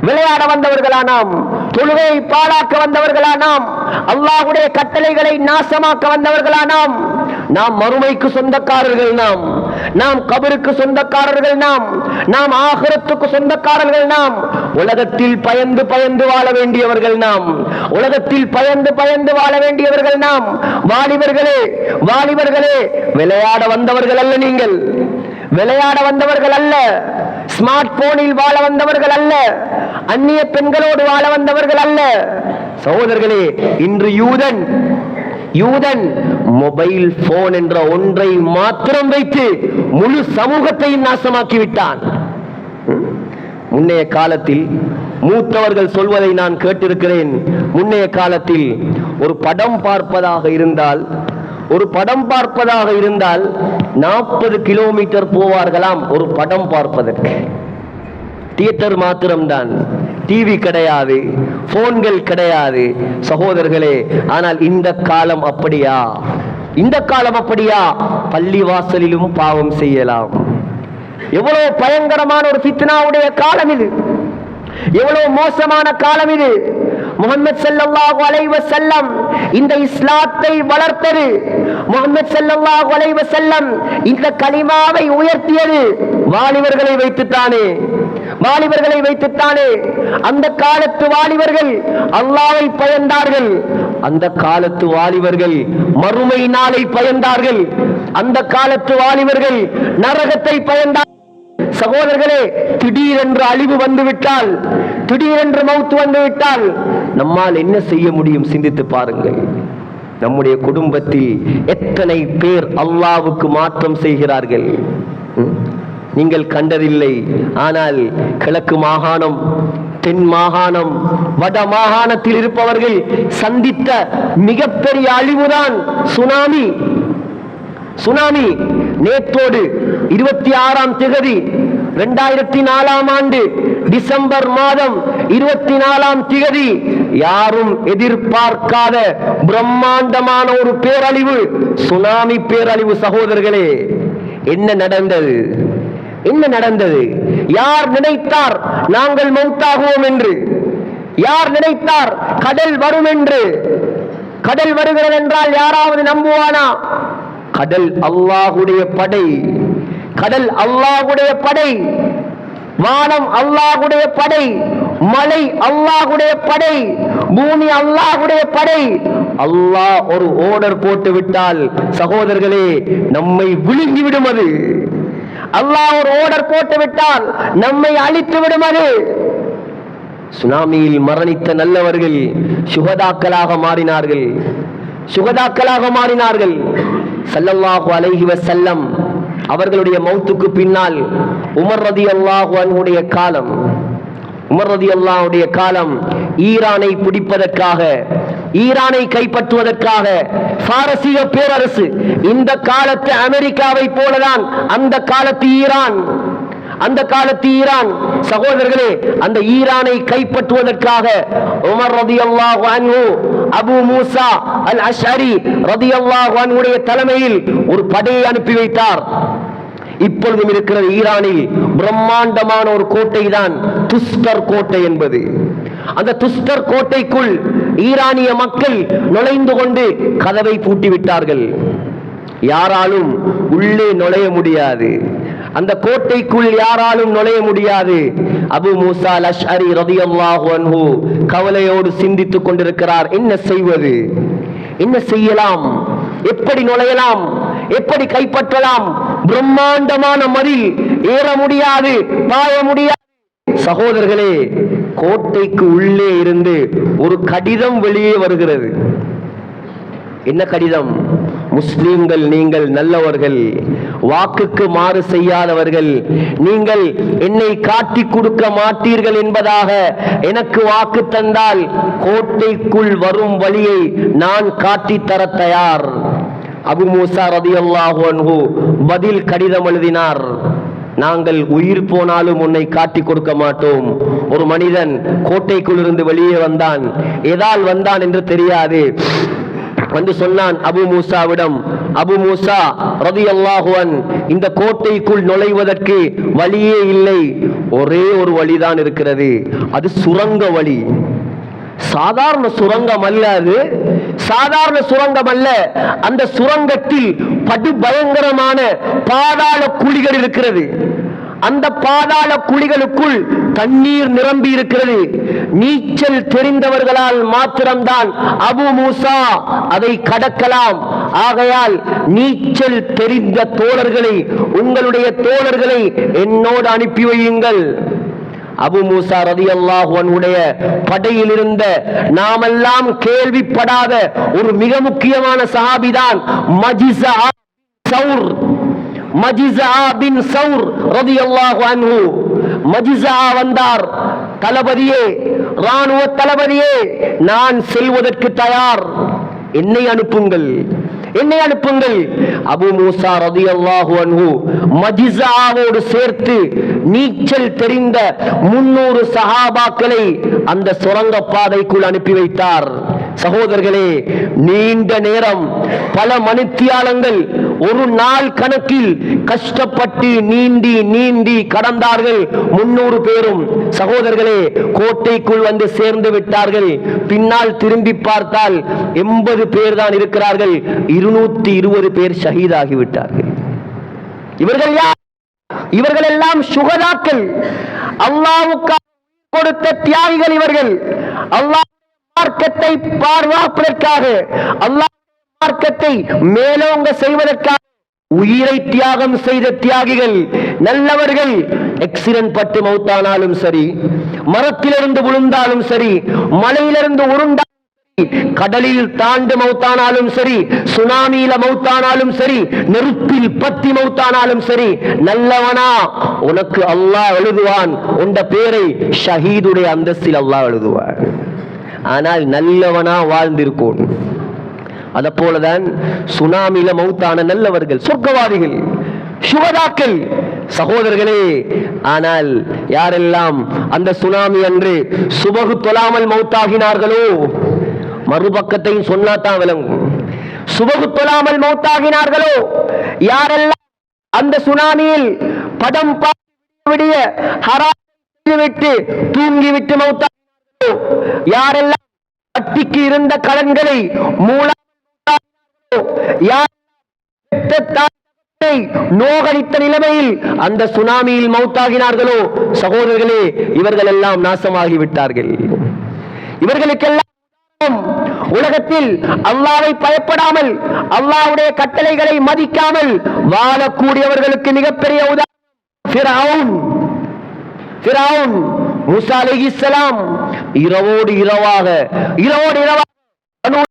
விளையாட வந்தவர்களா நாம் தொழுகையை பாழாக்க வந்தவர்களா நாம் அல்லாஹ்வுடைய கட்டளைகளை நாசமாக்க வந்தவர்களா நாம் நாம் மறுமைக்கு சொந்தக்காரர்கள் நாம் நாம் கபருக்கு சொந்தக்காரர்கள் நாம் நாம் ஆகரத்துக்கு சொந்தக்காரர்கள் நாம். உலகத்தில் பயந்து பயந்து வாழ வேண்டியவர்கள் நாம் உலகத்தில் பயந்து பயந்து வாழ வேண்டியவர்கள் நாம். வாலிபர்களே வாலிபர்களே விளையாட வந்தவர்கள் அல்ல நீங்கள். விளையாட வந்தவர்கள் அல்ல. ஸ்மார்ட் போனில் வாழ வந்தவர்கள் அல்ல. அந்நிய பெண்களோடு வாழ வந்தவர்கள் அல்ல. சகோதரர்களே இன்று யூதன் யூதன் மொபைல் போன் என்ற ஒன்றை மாத்திரம் வைத்து முழு சமூகத்தையும் நாசமாக்கி விட்டான் முன்னைய காலத்தில் மூத்தவர்கள் சொல்வதை நான் கேட்டிருக்கிறேன். முன்னைய காலத்தில் ஒரு படம் பார்ப்பதாக இருந்தால் ஒரு படம் பார்ப்பதாக இருந்தால் நாற்பது கிலோமீட்டர் போவார்களாம் ஒரு படம் பார்ப்பதற்கு. தியேட்டர் மாத்திரம்தான். டிவி கிடையாது. போன்கள் கிடையாது. சகோதரர்களே ஆனால் இந்த காலம் அப்படியா? இந்த காலம் அப்படியா? பள்ளி வாசலிலும் பாவம் செய்யலாம். எவ்வளவு பயங்கரமான ஒரு பித்னாவுடைய காலம் இது. எவ்வளவு மோசமான காலம் இது. முகமது ஸல்லல்லாஹு அலைவ செல்லம் இந்த இஸ்லாத்தை வளர்த்தது. முகமது ஸல்லல்லாஹு அலைஹி செல்லம் இந்த கலிமாவை உயர்த்தியது. வாலிபர்களை வைத்துத்தானே. வாலிபர்களை வைத்துத்தானே. அந்த காலத்து வாலிபர்கள் அல்லாவை பயந்தார்கள். அந்த காலத்து வாலிபர்கள் மறுமை நாளை பயந்தார்கள். அந்த காலத்து வாலிபர்கள் நரகத்தை பயந்தார்கள். சகோதரர்களே திடீரென்று அழிவு வந்துவிட்டால் திடீரென்று மௌத்து வந்துவிட்டால் நம்மால் என்ன செய்ய முடியும் சிந்தித்து பாருங்கள். நம்முடைய குடும்பத்தில் எத்தனை பேர் அல்லாவுக்கு மாற்றம் செய்கிறார்கள்? நீங்கள் கண்டதில்லை. ஆனால் கிழக்கு மாகாணம் தென் மாகாணம் வட மாகாணத்தில் இருப்பவர்கள் சந்தித்த மிகப்பெரிய அழிவுதான் சுனாமி. சுனாமி நேற்றோடு இருபத்தி ஆறாம் திகதி இரண்டாயிரத்தி நாலாம் ஆண்டு டிசம்பர் மாதம் இருபத்தி நாலாம் திகதி யாரும் எதிர்பார்க்காத பிரம்மாண்டமான ஒரு பேரழிவு சுனாமி பேரழிவு சகோதரர்களே என்ன நடந்தது? என்ன நடந்தது? யார் நினைத்தார் நாங்கள் மௌத்தாகுவோம் என்று? யார் நினைத்தார் கடல் வரும் என்று? கடல் வருகிறது என்றால் யாராவது நம்புவானா? கடல் அல்லாஹுடைய படை. கடல் அல்லாஹுடைய படை வானம் அல்லாஹுடைய படை மலை அல்லாஹுடைய படை பூமி அல்லாஹுடைய படை. அல்லாஹ் ஒரு ஓர்டர் போட்டு விட்டால் சகோதரர்களே நம்மை விழுங்கி விடும் அது. அல்லாஹ் ஒரு ஓர்டர் போட்டு விட்டால் நம்மை அழித்து விடும் அது. சுனாமியில் மரணித்த நல்லவர்கள் சுகதாக்களாக மாறினார்கள். சுகதாக்களாக மாறினார்கள். சல்லல்லாஹு அலைஹி வஸல்லம் அவர்களுடைய மௌத்துக்கு பின்னால் உமர் ரதியல்லாஹு அன்ஹுடைய காலம். உமர் ரதி அல்லாஹுடைய காலம் ஈரானை பிடிப்பதற்காக ஈரானை கைப்பற்றுவதற்காக பாரசீக பேரரசு இந்த காலத்து அமெரிக்காவை போலதான் அந்த காலத்து ஈரான். அந்த காலத்து ஈரான். சகோதரர்களே அந்த ஈரானை கைப்பற்றுவதற்காக உமர் ரதியல்லாஹு அன்ஹு அபு மூசா அல் அஷ்அரி ரதியல்லாஹு அன்ஹுடைய தலைமையில் ஒரு படையை அனுப்பி வைத்தார். இப்பொழுதும் இருக்கிறது ஈரானில் பிரம்மாண்டமான ஒரு கோட்டை தான் துஸ்டர் கோட்டை என்பது. அந்த துஸ்டர் கோட்டைக்குள் ஈரானிய மக்கள் நுழைந்து கொண்டு கதவை பூட்டி விட்டார்கள் யாராலும் உள்ளே நுழைய முடியாது. அந்த கோட்டைக்குள் யாராலும் நுழைய முடியாது. அபு மூசா லஷ்ஹரி ரதியல்லாஹு அன்ஹு கவலையோடு சிந்தித்துக் கொண்டிருக்கிறார். என்ன செய்வது? என்ன செய்யலாம்? எப்படி நுழையலாம்? எப்படி கைப்பற்றலாம்? பிரம்மாண்டமான மதில் ஏற முடியாது பாய முடியாது. சகோதரர்களே கோட்டைக்கு உள்ளே இருந்து ஒரு கடிதம் வெளியே வருகிறது. என்ன கடிதம்? முஸ்லிம்கள் நீங்கள் நல்லவர்கள் வாக்குக்கு மாறு செய்யாதவர்கள் நீங்கள் என்னை காட்டி கொடுக்க மாட்டீர்கள் என்பதாக எனக்கு வாக்கு தந்தால் கோட்டைக்குள் வரும் வழியை நான் காட்டித்தர தயார். அபு மூசா ரதி அல்லாஹு பதில் கடிதம் எழுதினார். நாங்கள் உயிர் போனாலும் உன்னை காட்டி கொடுக்க மாட்டோம். ஒரு மனிதன் கோட்டைக்குள் இருந்து வெளியே வந்தான். எதால் வந்தான் என்று தெரியாது. வந்து சொன்னான் அபு மூசாவிடம் அபு மூசா ரதி இந்த கோட்டைக்குள் நுழைவதற்கு வழியே இல்லை. ஒரே ஒரு வழிதான் இருக்கிறது. அது சுரங்க வழி. சாதாரண சுரங்கம் அல்ல அது. சாதாரண சுரங்கம் அல்ல. அந்த சுரங்கத்தில் படு பயங்கரமான பாதாள குழிகள் இருக்கிறது. அந்த பாதாள குழிகளுக்குள் தண்ணீர் நிரம்பி இருக்கிறது. நீச்சல் தெரிந்தவர்களால் மாத்திரம்தான் அபு மூசா அதை கடக்கலாம். ஆகையால் நீச்சல் தெரிந்த தோழர்களை உங்களுடைய தோழர்களை என்னோடு அனுப்பி வையுங்கள். அபு மூசா ரதியல்லாஹு அன்ஹுடைய படையில் இருந்த நாமெல்லாம் கேள்விப்படாத ஒரு மிக முக்கியமான சஹாபிதான் மஜிசா சௌர் மஜிசா பின் சௌர் ரதியல்லாஹு அன்ஹு. மஜிசா வந்தார். தளபதியே ராணுவ தளபதியே நான் செல்வதற்கு தயார். என்னை அனுப்புங்கள். என்னை அனுப்புங்கள். அபு மூசா ரதியல்லாஹு அன்ஹு மஜிசாவோடு சேர்த்து நீச்சல் தெரிந்த முன்னூறு சஹாபாக்களை அந்த சுரங்க பாதைக்குள் அனுப்பி வைத்தார். சகோதரர்களே நீண்ட நேரம் பல மணித்தியாலங்கள் ஒரு நாள் கணக்கில் கஷ்டப்பட்டு நீண்டி நீண்டி கடந்தார்கள் முன்னூறு பேரும். சகோதரர்களே கோட்டைக்குள் வந்து சேர்ந்து விட்டார்கள். பின்னால் திரும்பி பார்த்தால் எண்பது பேர் தான் இருக்கிறார்கள். இருநூத்தி இருபது பேர் ஷஹீதாகிவிட்டார்கள் இவர்கள் யார்? இவர்கள் எல்லாம் சுகதாக்கள். அல்லாவுக்கு கொடுத்த தியாகிகள் இவர்கள். அல்லாஹ் மார்க்கத்தை பார்வாப்பதற்காக அல்லாஹ் மார்க்கத்தை மேலோங்க செய்வதற்காக உயிரை தியாகம் செய்த தியாகிகள் நல்லவர்கள் எக்ஸிடென்ட் பட்டு மௌத்தானாலும் சரி மரத்திலிருந்து விழுந்தாலும் சரி மலையிலிருந்து உருண்டா கடலில் தாண்டு மௌத்தானாலும் சரி சுனாமியில மௌத்தானாலும் சரி நெருப்பில் பத்தி மௌத்தானாலும் சரி நல்லவனா உனக்கு அல்லாஹ் எழுதுவான். உண்ட பேரை ஷஹீதுடைய அந்தஸ்தில் அல்லாஹ் எழுதுவான். ஆனால் நல்லவனா வாழ்ந்திருக்கோன் அதை போலதான் சுனாமியில மௌத்தான நல்லவர்கள் சொர்க்கவாதிகள் சுகதாக்கள் சகோதரர்களே ஆனால் யாரெல்லாம் அந்த சுனாமி அன்று சுபகு தொழாமல் மௌத்தாகினார்களோ மறுபக்கத்தையும் சொன்னாத்தான் விளங்கும். சுபகு தொழாமல் மௌத்தாகினார்களோ யாரெல்லாம் அந்த சுனாமியில் படம் பார்த்து விடிய விட்டு தூங்கிவிட்டு மௌத்தாகினார்களோ யாரெல்லாம் வட்டிக்கு இருந்த கடன்களை மூல யார் நோகடித்த நிலைமையில் அந்த சுனாமியில் மௌத்தாகினார்களோ சகோதரர்களே இவர்கள் எல்லாம் நாசமாகி விட்டார்கள் இவர்களுக்கெல்லாம் உலகத்தில் அல்லாவை பயப்படாமல் அல்லாவுடைய கட்டளைகளை மதிக்காமல் வாழக்கூடியவர்களுக்கு மிகப்பெரிய உதாரணம் ஃபிரௌன். ஃபிரௌன் இரவோடு இரவாக இரவோடு இரவாக